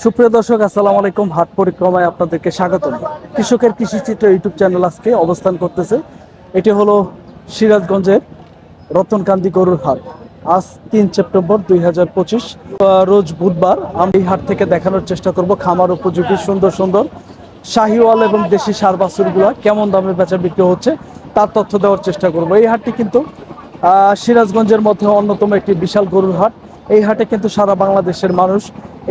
সুপ্রিয় দর্শক, আসসালামু আলাইকুম। হাট পরিক্রমায় আপনাদেরকে স্বাগত কৃষকের কৃষি চিত্র ইউটিউব চ্যানেল আজকে অবস্থান করতেছে। এটি হলো সিরাজগঞ্জের রতনকান্দি গরুর হাট। আজ তিন সেপ্টেম্বর দুই হাজার পঁচিশ রোজ বুধবার আমি এই হাট থেকে দেখানোর চেষ্টা করব খামার উপযোগী, সুন্দর সুন্দর শাহিওয়াল এবং দেশি সার বাছুরগুলা কেমন দামে বেচা বিক্রি হচ্ছে তার তথ্য দেওয়ার চেষ্টা করব। এই হাটটি কিন্তু সিরাজগঞ্জের মধ্যে অন্যতম একটি বিশাল গরুর হাট। এই হাটে কিন্তু সারা বাংলাদেশের মানুষ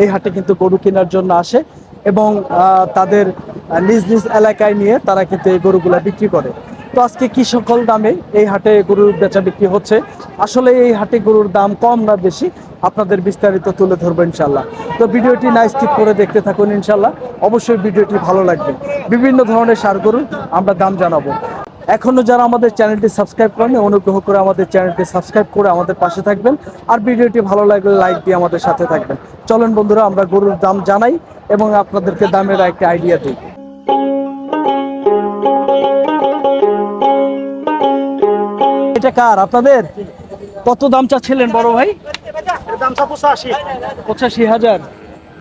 এই হাটে কিন্তু গরু কেনার জন্য আসে এবং তাদের নিজ নিজ এলাকায় নিয়ে তারা কিন্তু এই গরুগুলা বিক্রি করে। তো আজকে কি সকল দামে এই হাটে গরুর বেচা বিক্রি হচ্ছে? আসলে এই হাটে গরুর দাম কম না বেশি? আপনাদের বিস্তারিত তুলে ধরবো ইনশাল্লাহ তো ভিডিওটি নাইস টিপ করে দেখতে থাকুন ইনশাল্লাহ অবশ্যই ভিডিওটি ভালো লাগবে। বিভিন্ন ধরনের সার গরুর আমরা দাম জানাব। এখনও যারা আমাদের চ্যানেলটি সাবস্ক্রাইব করেন অনুগ্রহ করে আমাদের চ্যানেলটি সাবস্ক্রাইব করে আমাদের পাশে থাকবেন। আর ভিডিওটি ভালো লাগলে লাইক দিয়ে আমাদের সাথে থাকবেন। চলেন বন্ধুরা, আমরা গরুর দাম জানাই এবং আপনাদেরকে দামের একটা আইডিয়া দিই। এটা কার, আপনাদের? কত দাম চাচ্ছিলেন বড় ভাই? পঁচাশি হাজার।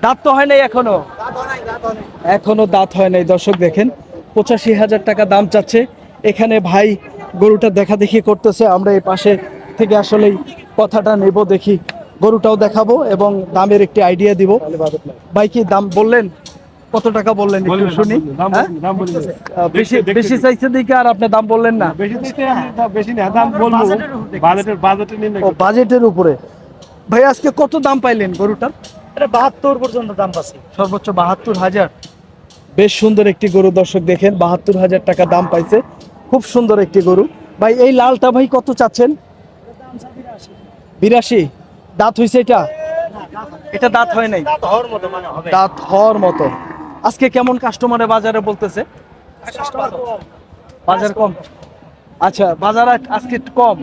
দাঁত তো হয় নাই এখনও? এখনও দাঁত হয় নাই। দর্শক দেখেন, পঁচাশি হাজার টাকা দাম চাচ্ছে। এখানে ভাই গরুটা দেখা দেখি করতেছে আমরা এই পাশে থেকে আসলেই কথাটা নেব দেখি গরুটাও দেখাবো এবং দামের একটি আইডিয়া দিব। ভাই কি দাম বললেন? কত টাকা বললেন একটু শুনি হ্যাঁ? বেশি বেশি চাইছে দিকে আর আপনি দাম বললেন না। বেশি দিতে আমি বেশি না দাম বলব। বাজেটের বাজেটের নিয়ে ও বাজেটের উপরে। ভাই আজকে কত দাম পাইলেন গরুটার এটা বাহাত্তর পর্যন্ত দাম পাচ্ছি। সর্বোচ্চ বাহাত্তর হাজার। বেশ সুন্দর একটি গরু দর্শক দেখেন বাহাত্তর হাজার টাকা দাম পাইছে। খুব সুন্দর একটি গরু। ভাই এই লালটা ভাই কত চাচ্ছেন? বিরাশি। দাঁত হয়েছে এটা? এটা দাঁত হয় নাই। দাঁত হওয়ার মতো মানে হবে। দাঁত হওয়ার মতো। আজকে কেমন কাস্টমারে বাজারে বলতেছে? বাজার কম। আচ্ছা বাজার আজ- আজকে কম।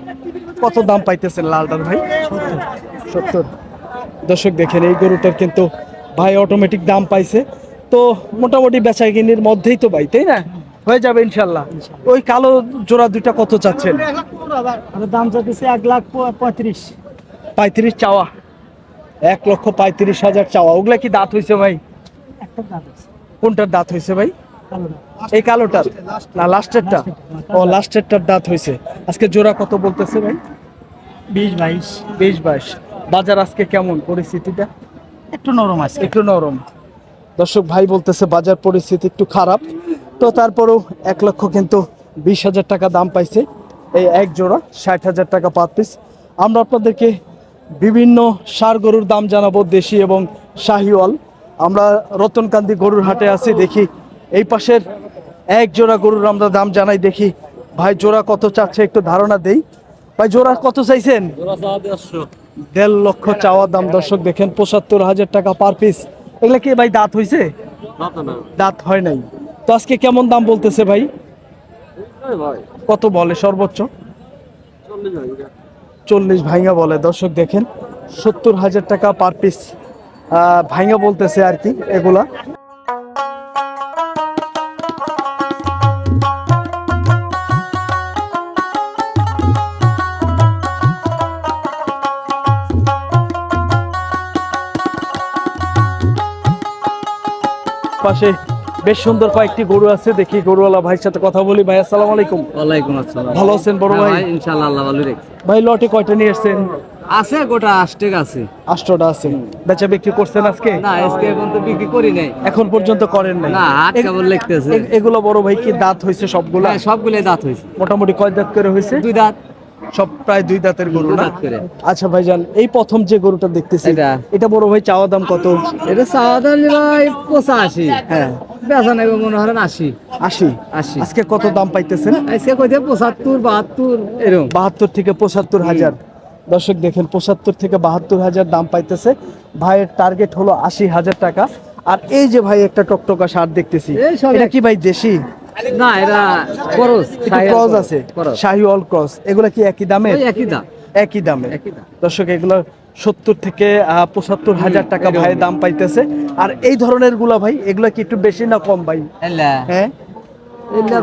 কত দাম পাইতেছেন লালটার ভাই? সত্তর। দর্শক দেখেন এই গরুটার কিন্তু ভাই অটোমেটিক দাম পাইছে। তো মোটামুটি বেচা কিনির মধ্যেই তো ভাই তাই না? হয়ে যাবে ইনশাল্লাহ। ওই কালো জোড়া দুইটা কত চাচ্ছেন? দাম চাইতেছে এক লাখ পঁয়ত্রিশ। পঁয়ত্রিশ চাওয়া। এক লক্ষ পঁয়ত্রিশ হাজার চাওয়া। ওগুলা কি দাঁত হয়েছে ভাই? কোনটার দাঁত হয়েছে ভাই? এই কালোটার? না লাস্টেরটা? ও লাস্টেরটার দাঁত হয়েছে আজকে জোড়া কত বলতেছে ভাই? বিশ বাইশ। বিশ বাইশ। বাজার আজকে কেমন পরিস্থিতিটা? একটু নরম আছে একটু নরম। দর্শক ভাই বলতেছে বাজার পরিস্থিতি একটু খারাপ। তো তারপরেও এক লক্ষ কিন্তু বিশ হাজার টাকা দাম পাইছে। এই এক জোড়া ষাট হাজার টাকা পার পিস আমরা আপনাদেরকে বিভিন্ন সার গরুর দাম জানাব দেশি এবং শাহিওয়াল। আমরা রতনকান্দি গরুর হাটে আছি দেখি এই পাশের এক জোড়া গরুর আমরা দাম জানাই দেখি ভাই জোড়া কত চাচ্ছে একটু ধারণা দেই। ভাই জোড়া কত চাইছেন? দেড় লক্ষ চাওয়া দাম দর্শক দেখেন পঁচাত্তর হাজার টাকা পার পিস এগুলা কি ভাই দাঁত হয়েছে দাঁত হয় নাই। তো আজকে কেমন দাম বলতেছে ভাই? কত বলে সর্বোচ্চ? চল্লিশ ভাইঙ্গা। বলে। দর্শক দেখেন সত্তর হাজার টাকা পার পিস ভাইঙ্গা বলতেছে আর কি এগুলা। পাশে বেশ সুন্দর কয়েকটি গরু আছে দেখি গরুওয়ালা ভাইয়ের সাথে কথা বলি। ভাই আসসালামু আলাইকুম। ওয়ালাইকুম আসসালাম। ভালো আছেন বড় ভাই? ইনশাআল্লাহ আল্লাহ ভালো রেখে ভাই লটে কয়টা নিয়ে এসছেন আছে গোটা আষ্টেক আছে। আষ্টটা আছে। বেচা বিক্রি করছেন আজকে? না আজকে এখন তো বিক্রি করি নাই। এখন পর্যন্ত করেন নাই? না হাট কেবল লিখতেছে। এগুলো বড় ভাই কি দাঁত হয়েছে সবগুলা? হ্যাঁ সবগুলোই দাঁত হয়েছে মোটামুটি কয় দাঁত করে হয়েছে দুই দাঁত। সব প্রায় দুই দাঁতের গরু না। আচ্ছা ভাইজান এই প্রথম যে গরুটা দেখতেছি এটা। এটা বড় ভাই চাওয়া দাম কত? এটা সাধারণ ভাই পঁচাশি। হ্যাঁ। বেচা নেবে মনে হয় আশি। আশি? আশি। আজকে কত দাম পাইতেছেন? আজকে কইতে পঁচাত্তর বাহাত্তর এরকম বাহাত্তর থেকে পঁচাত্তর হাজার। দর্শক দেখেন পঁচাত্তর থেকে বাহাত্তর হাজার দাম পাইতেছে। ভাইয়ের টার্গেট হলো আশি হাজার টাকা। আর এই যে ভাই একটা টকটকা সার দেখতেছি এটা কি ভাই দেশি? না ক্রস আছে শাহি অল ক্রস। এগুলা কি একই দামে একই দাম। একই দামে। দর্শক এগুলো সত্তর থেকে পঁচাত্তর হাজার টাকা ভাই দাম পাইতেছে। আর এই ধরনেরগুলা ভাই এগুলা কি একটু বেশি না কম ভাই? হ্যাঁ?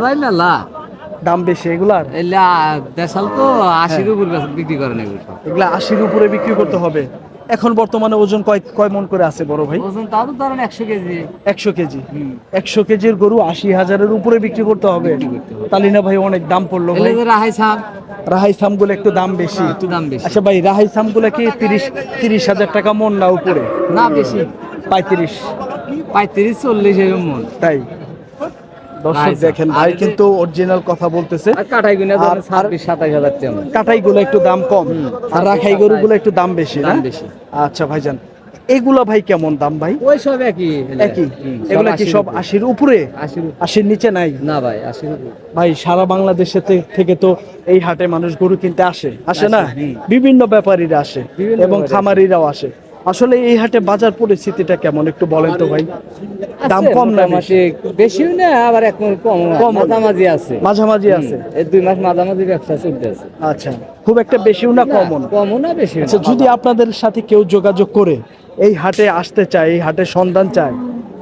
ভাই না লা। দাম বেশি এগুলার দেশাল তো আশির উপরে বিক্রি করে এগুলো এগুলা আশির উপরে বিক্রি করতে হবে। এখন বর্তমানে ওজন কয় কয় মন করে আছে বড় ভাই? ওজন তাও তো ধরেন একশো কেজি। একশো কেজি। একশো কেজির গরু আশি হাজারের উপরে বিক্রি করতে হবে। তালিনা ভাই অনেক দাম পড়ল রাহাই সাপ রাহাই সামগুলো একটু দাম বেশি। একটু দাম বেশি। আচ্ছা ভাই রাহাই সামগুলো কি তিরিশ তিরিশ হাজার টাকা মন না উপরে? না বেশি। পঁয়ত্রিশ। পঁয়ত্রিশ চল্লিশ এরকম মন। তাই? দর্শক দেখেন ভাই কিন্তু অরিজিনাল কথা বলতেছে। কাটাই ছাব্বিশ সাতাশ হাজার কাটাই গুলো একটু দাম কম। আর রাখাই একটু দাম বেশি না? বেশি। আচ্ছা ভাইজান এগুলা ভাই কেমন দাম ভাই? ওই সব একই। একই? এগুলা কি সব। আশির উপরে? আশির। নিচে নাই? না ভাই আশির। ভাই সারা বাংলাদেশে থেকে তো এই হাটে মানুষ গরু কিনতে আসে। আসে না? বিভিন্ন ব্যাপারীরা আসে এবং খামারিরাও আসে। আসলে এই হাটে বাজার পরিস্থিতিটা কেমন? একটু বলেন তো ভাই। দাম কম না বেশি? বেশিও না আবার এখন কম কম। মাঝামাঝি আছে। মাঝামাঝি আছে? এই দুই মাস মাঝামাঝি ব্যবসা চলতে আছে আচ্ছা খুব একটা বেশিও না কমন কমও না? বেশি আচ্ছা যদি আপনাদের সাথে কেউ যোগাযোগ করে এই হাটে আসতে চায় এই হাটে সন্ধান চায়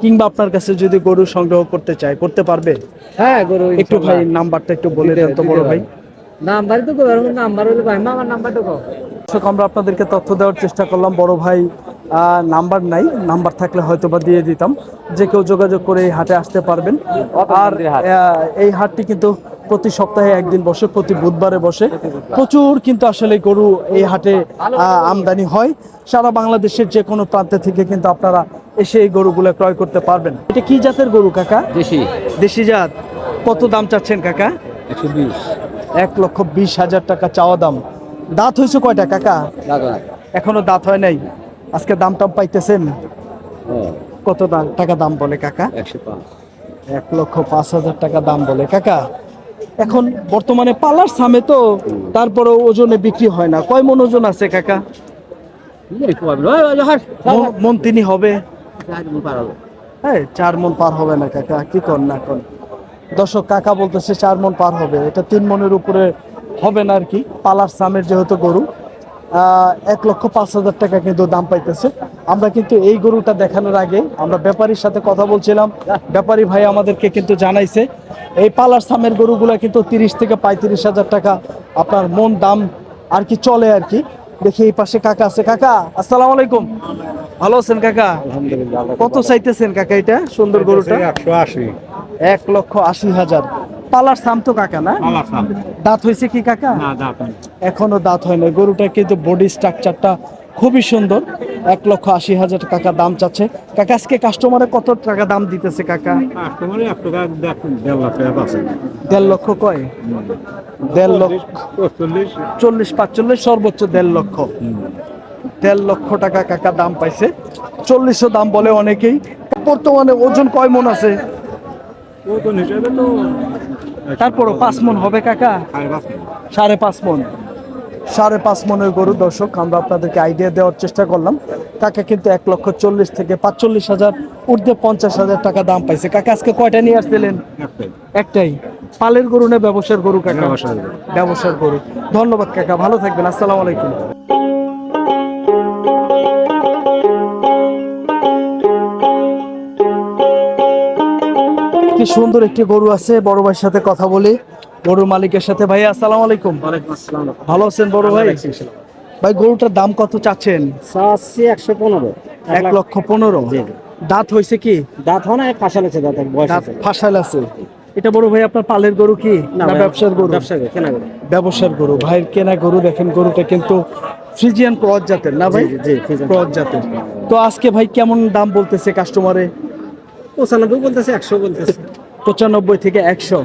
কিংবা আপনার কাছে যদি গরু সংগ্রহ করতে চায় করতে পারবে? হ্যাঁ গরু একটু ভাই নাম্বারটা একটু বলে দেন তো বড় ভাই। নাম্বার তো গরু নাম্বার হলো ভাই আমার নাম্বারটা কও? দর্শক আমরা আপনাদেরকে তথ্য দেওয়ার চেষ্টা করলাম। বড় ভাই নাম্বার নাই। নাম্বার থাকলে হয়তো বা দিয়ে দিতাম। যে কেউ যোগাযোগ করে এই হাটে আসতে পারবেন। আর এই হাটটি কিন্তু প্রতি সপ্তাহে একদিন বসে প্রতি বুধবারে বসে। প্রচুর কিন্তু আসলে গরু এই হাটে আমদানি হয়। সারা বাংলাদেশের যে কোনো প্রান্তে থেকে কিন্তু আপনারা এসে এই গরুগুলো ক্রয় করতে পারবেন। এটা কি জাতের গরু কাকা? দেশি। দেশি জাত। কত দাম চাচ্ছেন কাকা? একশো বিশ। এক লক্ষ বিশ হাজার টাকা চাওয়া দাম। দাঁত হয়েছে কয়টা কাকা? এখনও দাঁত হয় নাই? আজকে দাম টাম পাইতেছেন? কত দাম টাকা দাম বলে কাকা? এক লক্ষ পাঁচ হাজার টাকা দাম বলে কাকা। এখন বর্তমানে পালার সামে তো তারপরে ওজনে বিক্রি হয় না। কয় মন ওজন আছে কাকা? মন- মন তিনি হবে? হ্যাঁ চার মন পার হবে না কাকা। কি কর না কোন দর্শক কাকা বলতেছে চার মন পার হবে। এটা তিন মনের উপরে হবে না আর কি। পালার সামের যেহেতু গরু এক লক্ষ পাঁচ হাজার টাকা কিন্তু দাম পাইতেছে। আমরা কিন্তু এই গরুটা দেখানোর আগে আমরা ব্যাপারীর সাথে কথা বলছিলাম। ব্যাপারী ভাই আমাদেরকে কিন্তু জানাইছে এই পালার সামের গরুগুলা কিন্তু তিরিশ থেকে পঁয়ত্রিশ হাজার টাকা আপনার মন দাম আর কি চলে আর কি। দেখি এই পাশে কাকা আছে। কাকা আসসালামু আলাইকুম। ভালো আছেন কাকা? কত চাইতেছেন কাকা এটা সুন্দর গরুটা? একশো আশি। এক লক্ষ আশি হাজার। পালার সাম তো কাকা না? দাঁত হয়েছে কি কাকা? এখনও দাঁত হয় না গরুটা কিন্তু বডি স্ট্রাকচারটা খুবই সুন্দর। এক লক্ষ আশি হাজার টাকা দাম চাচ্ছে। কাকা আজকে কাস্টমারে কত টাকা দাম দিতেছে কাকা? দেড় লক্ষ কয়? দেড় লক্ষ। চল্লিশ। চল্লিশ পাঁচচল্লিশ সর্বোচ্চ দেড় লক্ষ। দেড় লক্ষ টাকা কাকা দাম পাইছে। চল্লিশও দাম বলে অনেকেই। বর্তমানে ওজন কয় মন আছে? ওজন হিসেবে তো তারপরও পাঁচ মন হবে কাকা? সাড়ে পাঁচ মন। সাড়ে পাঁচ মনের গরু দর্শক আমরা আপনাদেরকে আইডিয়া দেওয়ার চেষ্টা করলাম। কাকা কিন্তু এক লক্ষ চল্লিশ থেকে পাঁচচল্লিশ হাজার ঊর্ধ্বে পঞ্চাশ হাজার টাকা দাম পাইছে। কাকা আজকে কয়টা নিয়ে আসছিলেন? একটাই। পালের গরু না ব্যবসার গরু কাকা। ব্যবসার গরু। ধন্যবাদ কাকা। ভালো থাকবেন। আসসালামু আলাইকুম। কি সুন্দর একটি গরু আছে বড় ভাইয়ের সাথে কথা বলি। গরুর মালিকের সাথে। ভাই আসসালামু আলাইকুম। ভালো আছেন বড় ভাই? ভাই গরুটার দাম কত চাচ্ছেন? চাচ্ছি একশো পনেরো। এক লক্ষ পনেরো। দাঁত হয়েছে কি? দাঁত হয় না ফাঁসা লেছে দাঁত ফাঁসাল আছে। এটা বড় ভাই আপনার পালের গরু কি? না ব্যবসার গরু? ব্যবসার গরু ভাইয়ের কেনা গরু দেখেন গরুটা কিন্তু ফ্রিজিয়ান ক্রস জাতের না ভাই? ক্রস জাতের। তো আজকে ভাই কেমন দাম বলতেছে কাস্টমারে পঁচানব্বই বলতেছে একশো বলতেছে। পঁচানব্বই থেকে একশো।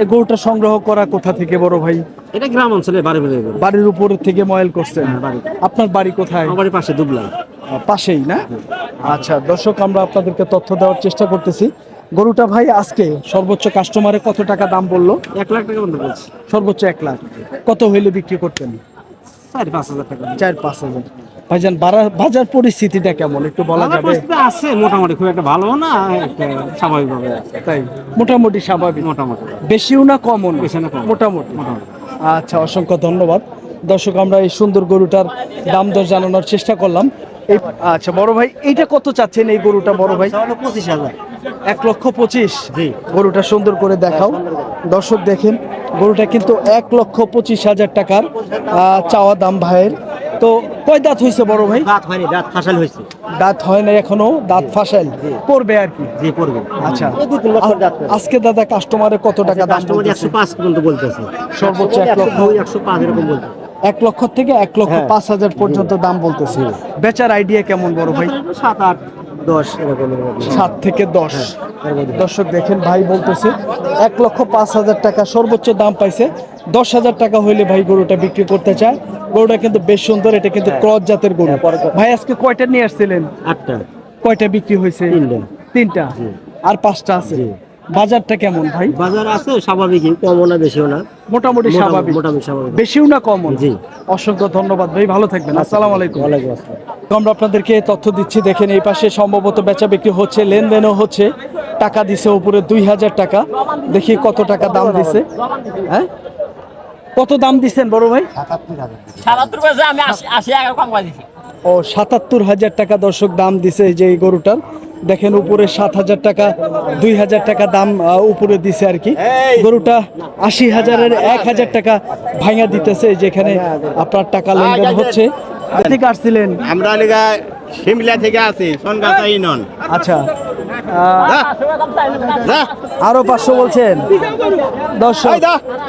এই গরুটা সংগ্রহ করা কোথা থেকে বড় ভাই? এটা গ্রাম অঞ্চলে বাড়ি বাড়ি বাড়ির উপর থেকে ময়েল করছেন। বাড়ি। আপনার বাড়ি কোথায়? আমার বাড়ির পাশে দুবলাই। পাশেই না? আচ্ছা দর্শক আমরা আপনাদেরকে তথ্য দেওয়ার চেষ্টা করতেছি। গরুটা ভাই আজকে সর্বোচ্চ কাস্টমারে কত টাকা দাম বলল? এক লাখ টাকা বন্ধ বলছি সর্বোচ্চ এক লাখ। কত হইলে বিক্রি করতেন? সাড়ে পাঁচ হাজার টাকা। চার পাঁচ হাজার। ভাইজান বারা- বাজার পরিস্থিতিটা কেমন? একটু বলা যাবে? পরিস্থিতি আছে মোটামুটি খুব একটা ভালো না একটা স্বাভাবিকভাবে তাই মোটামুটি স্বাভাবিক। মোটামুটি। বেশিও না কমও না? বেশি না মোটামুটি। মোটামুটি। আচ্ছা অসংখ্য ধন্যবাদ। দর্শক আমরা এই সুন্দর গরুটার দাম দর জানানোর চেষ্টা করলাম। এই আচ্ছা বড় ভাই এইটা কত চাচ্ছেন এই গরুটা বড় ভাই? পঁচিশ হাজার। এক লক্ষ পঁচিশ। জি। গরুটা সুন্দর করে দেখাও। দর্শক দেখেন গরুটা কিন্তু এক লক্ষ পঁচিশ হাজার টাকার চাওয়া দাম ভাইয়ের। তো কয় দাঁত হয়েছে বড় ভাই? দাঁত হয়নি দাঁত ফাঁসাল হয়েছে দাঁত হয় না এখনও দাঁত ফাঁসাইল? পড়বে আর কি? যে করবে আচ্ছা। আজকে দাদা কাস্টমারে কত টাকা দাম কাস্টমার বলতেছে? একশো পাঁচ পর্যন্ত বলতেছে। সর্বোচ্চ এক লক্ষ। একশো পাঁচ এরকম বলতে এক লক্ষ থেকে এক লক্ষ হ্যাঁ। পাঁচ হাজার পর্যন্ত দাম বলতেছে। বেচার আইডিয়া কেমন বড় ভাই? সাত আট দশ এরকম এরকম। সাত থেকে দশ। দর্শক দেখেন ভাই বলতেছে এক লক্ষ পাঁচ হাজার টাকা সর্বোচ্চ দাম পাইছে। দশ হাজার টাকা হইলে ভাই গরুটা বিক্রি করতে চায়। গরুটা কিন্তু বেশ সুন্দর এটা কিন্তু ক্রস জাতের গরু। ভাই আজকে কয়টা নিয়ে আসছিলেন? আটটা। কয়টা বিক্রি হয়েছে? তিনটা। আর পাঁচটা আছে? বাজারটা কেমন ভাই? বাজার আছে স্বাভাবিক কমও না বেশিও না। মোটামুটি স্বাভাবিক। মোটামুটি স্বাভাবিক। বেশিও না কম জি। অসংখ্য ধন্যবাদ ভাই। ভালো থাকবেন। আসসালামু আলাইকুম। ওয়ালাইকুম আসসালাম। তো আমরা আপনাদেরকে তথ্য দিচ্ছি দেখেন এই পাশে সম্ভবত বেচা বিক্রি হচ্ছে লেনদেনও হচ্ছে। টাকা দিছে উপরে দুই হাজার টাকা। দেখি কত টাকা দাম দিছে। হ্যাঁ? কত দাম দিচ্ছেন বড় ভাই? ও সাতাত্তর হাজার টাকা দর্শক দাম দিছে যে এই গরুটার। দেখেন উপরে সাত হাজার টাকা দুই হাজার টাকা দাম উপরে দিছে আর কি। গরুটা আশি হাজারের এক হাজার টাকা ভাঙা দিতেছে যেখানে আপনার টাকা লেনদেন হচ্ছে। আসছিলেন? আমরা শিমলা থেকে আছি সোনগাছা ইউনিয়ন। আচ্ছা। আরও পাঁচশো বলছেন। দর্শক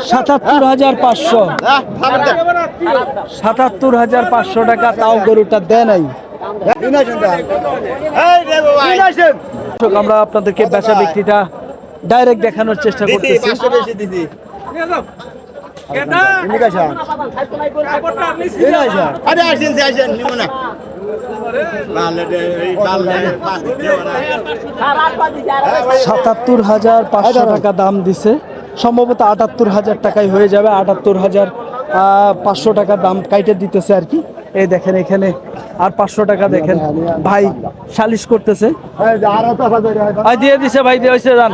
সাতাত্তর হাজার পাঁচশো। সাতাত্তর হাজার পাঁচশো টাকা তাও গরুটা দেয় নাই। আমরা আপনাদেরকে বেচা বিক্রিটা ডাইরেক্ট দেখানোর চেষ্টা করতেছি। আরে আসেন আসেন নিব না। সাতাত্তর হাজার পাঁচশো টাকা দাম দিছে। সম্ভবত আটাত্তর হাজার টাকায় হয়ে যাবে। আটাত্তর হাজার পাঁচশো টাকা দাম কাইটে দিতেছে আর কি। এই দেখেন এখানে আর পাঁচশো টাকা দেখেন। ভাই সালিশ করতেছে। দিয়ে দিছে ভাই দিয়ে হয়েছে যান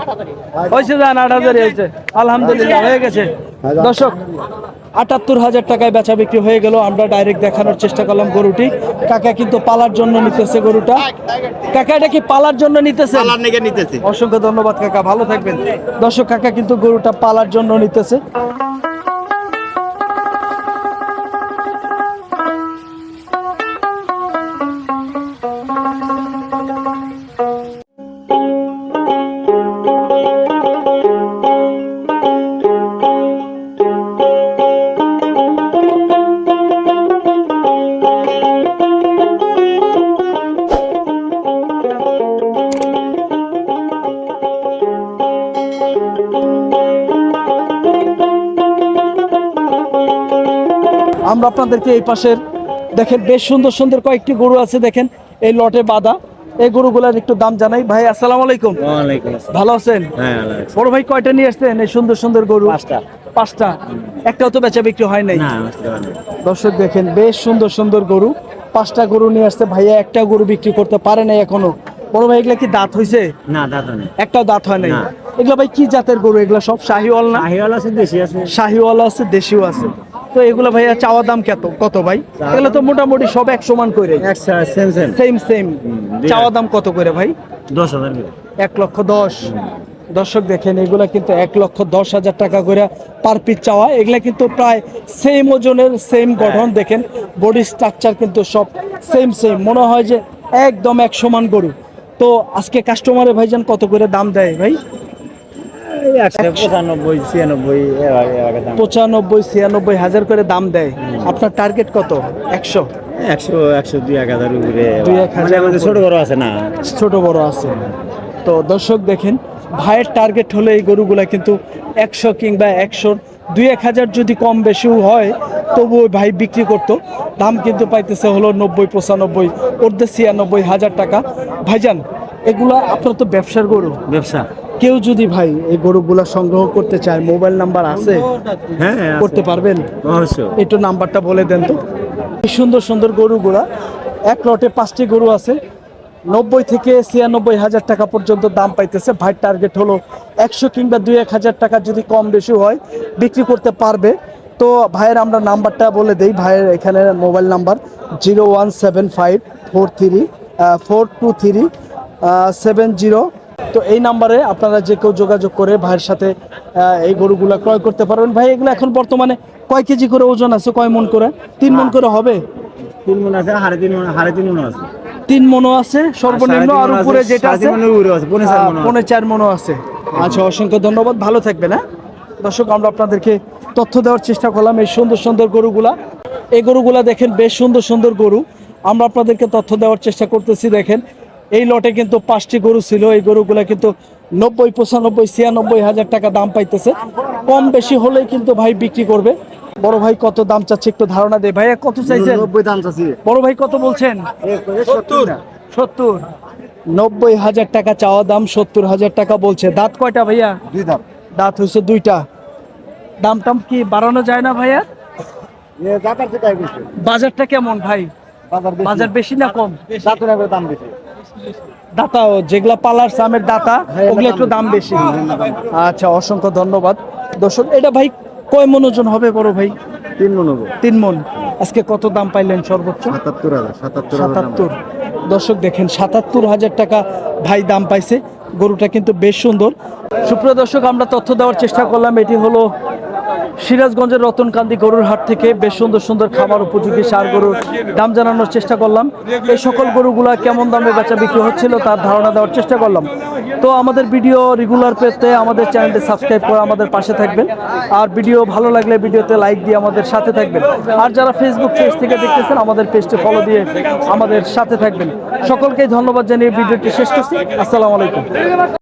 হয়েছে যান আট হাজার হয়েছে আলহামদুলিল্লাহ হয়ে গেছে। দর্শক আটাত্তর হাজার টাকায় বেচা বিক্রি হয়ে গেল। আমরা ডাইরেক্ট দেখানোর চেষ্টা করলাম গরুটি। কাকা কিন্তু পালার জন্য নিতেছে গরুটা। কাকা এটা কি পালার জন্য নিতেছি। অসংখ্য ধন্যবাদ কাকা। ভালো থাকবেন। দর্শক কাকা কিন্তু গরুটা পালার জন্য নিতেছে। আপনাদেরকে এই পাশের দেখেন বেশ সুন্দর সুন্দর কয়েকটি গরু আছে দেখেন এই লটে বাঁধা। এই গরুগুলার একটু দাম জানাই। ভাই আসসালামু আলাইকুম। ভালো আছেন? হ্যাঁ। বড় ভাই কয়টা নিয়ে আসছেন? এই সুন্দর সুন্দর গরু। পাঁচটা। একটাও তো বেচা বিক্রি হয় নাই। দর্শক দেখেন বেশ সুন্দর সুন্দর গরু। পাঁচটা গরু নিয়ে আসছে। ভাইয়া একটা গরু বিক্রি করতে পারে নাই এখনও। বড় ভাই এগুলা কি দাঁত হয়েছে না নেই। একটাও দাঁত হয় নাই। এগুলা ভাই কি জাতের গরু? এগুলা সব শাহিওয়াল না? আহিওয়াল আছে দেশি আছে। শাহিওয়ালা আছে দেশিও আছে। তো এগুলা ভাইয়া চাওয়া দাম কত? কত ভাই? এগুলো তো মোটামুটি সব এক সমান করে সেম সেম চাওয়া দাম কত করে ভাই? দশ হাজার। এক লক্ষ দশ। দর্শক দেখেন এগুলা কিন্তু এক লক্ষ দশ হাজার টাকা করে পার পিস চাওয়া। এগুলা কিন্তু প্রায় সেম ওজনের সেম গঠন দেখেন। বডি স্ট্রাকচার কিন্তু সব সেম সেম মনে হয় যে একদম এক সমান গরু। তো আজকে কাস্টমারে ভাইজান কত করে দাম দেয় ভাই? পঁচানব্বই ছিয়ানব্বই হাজার করে দাম দেয়। আপনার টার্গেট কত? একশো? একশো একশো দুই এক হাজার উপরে। মানে আমাদের ছোট বড় আছে না? ছোট বড় আছে। তো দর্শক দেখেন ভাইয়ের টার্গেট হলে এই গরুগুলা কিন্তু একশো কিংবা একশো দুই এক হাজার যদি কম বেশিও হয় তবুও ভাই বিক্রি করতো। দাম কিন্তু পাইতেছে হলো নব্বই পঁচানব্বই অর্ধে ছিয়ানব্বই হাজার টাকা। ভাইজান এগুলা আপনার তো ব্যবসার গরু। ব্যবসা? কেউ যদি ভাই এই গরুগুলা সংগ্রহ করতে চায় মোবাইল নাম্বার আছে? হ্যাঁ। করতে পারবেন? একটু নাম্বারটা বলে দেন তো। এই সুন্দর সুন্দর গরুগুলা এক লটে পাঁচটি গরু আছে। নব্বই থেকে ছিয়ানব্বই হাজার টাকা পর্যন্ত দাম পাইতেছে। ভাই টার্গেট হলো একশো কিংবা দুই এক হাজার টাকা যদি কম বেশি হয় বিক্রি করতে পারবে। তো ভাইয়ের আমরা নাম্বারটা বলে দেই। ভাইয়ের এখানে mobile number zero one seven five four three four two three seven zero তো এই নাম্বারে আপনারা যে কেউ যোগাযোগ করে ভাইয়ের সাথে এই গরুগুলা ক্রয় করতে পারবেন। ভাই এগুলো এখন বর্তমানে কয় কেজি করে ওজন আছে? কয় মন করে? তিন মন করে হবে? তিন মন আছে হাড়ে তিন মন হাড়ে তিন মন আছে। তিন মনো আছে সর্বনিম্ন আর উপরে যেটা আছে। পৌনে চার মনো আছে। আচ্ছা অসংখ্য ধন্যবাদ। ভালো থাকবেন হ্যাঁ? দর্শক আমরা আপনাদেরকে তথ্য দেওয়ার চেষ্টা করলাম এই সুন্দর সুন্দর গরুগুলা। এই গরুগুলা দেখেন বেশ সুন্দর সুন্দর গরু। আমরা আপনাদেরকে তথ্য দেওয়ার চেষ্টা করতেছি দেখেন। এই লটে কিন্তু পাঁচটি গরু ছিল। এই গরুগুলা কিন্তু নব্বই পঁচানব্বই ছিয়ানব্বই হাজার টাকা দাম পাইতেছে। কম বেশি হলেই কিন্তু ভাই বিক্রি করবে। বড় ভাই কত দাম চাচ্ছে একটু ধারণা দে ভাইয়া কত চাইছেন? নব্বই দাম চাচ্ছি। বড় ভাই কত বলছেন? সত্তর। নব্বই হাজার টাকা চাওয়া দাম সত্তর হাজার টাকা বলছে। দাঁত কয়টা ভাইয়া? দুই দাম দাঁত হয়েছে দুইটা। দাম টাম কি বাড়ানো যায় না ভাইয়া? বাজারটা কেমন ভাই? বাজার বেশি। না কম? দাম বেশি। দাতা যেগুলা পালার সামের দাতা ওগুলো একটু দাম বেশি। আচ্ছা অসংখ্য ধন্যবাদ। দর্শক এটা ভাই কয় মন ওজন হবে বড় ভাই? তিন মন হবে। তিন মন। আজকে কত দাম পাইলেন সর্বোচ্চ? সাতাত্তর হাজার সাতাত্তর সাতাত্তর। দর্শক দেখেন সাতাত্তর হাজার টাকা ভাই দাম পাইছে। গরুটা কিন্তু বেশ সুন্দর। সুপ্রিয় দর্শক আমরা তথ্য দেওয়ার চেষ্টা করলাম। এটি হলো সিরাজগঞ্জের রতনকান্দি গরুর হাট থেকে বেশ সুন্দর সুন্দর খাবার উপযোগী সার গরুর দাম জানানোর চেষ্টা করলাম। এই সকল গরুগুলা কেমন দামে বেচা বিক্রি হচ্ছিল তার ধারণা দেওয়ার চেষ্টা করলাম। তো আমাদের ভিডিও রেগুলার পেতে আমাদের চ্যানেলটি সাবস্ক্রাইব করে আমাদের পাশে থাকবেন। আর ভিডিও ভালো লাগলে ভিডিওতে লাইক দিয়ে আমাদের সাথে থাকবেন। আর যারা ফেসবুক পেজ থেকে দেখতেছেন, আমাদের পেজটি ফলো দিয়ে আমাদের সাথে থাকবেন। সকলকেই ধন্যবাদ জানিয়ে ভিডিওটি শেষ করছি। আসসালামু আলাইকুম।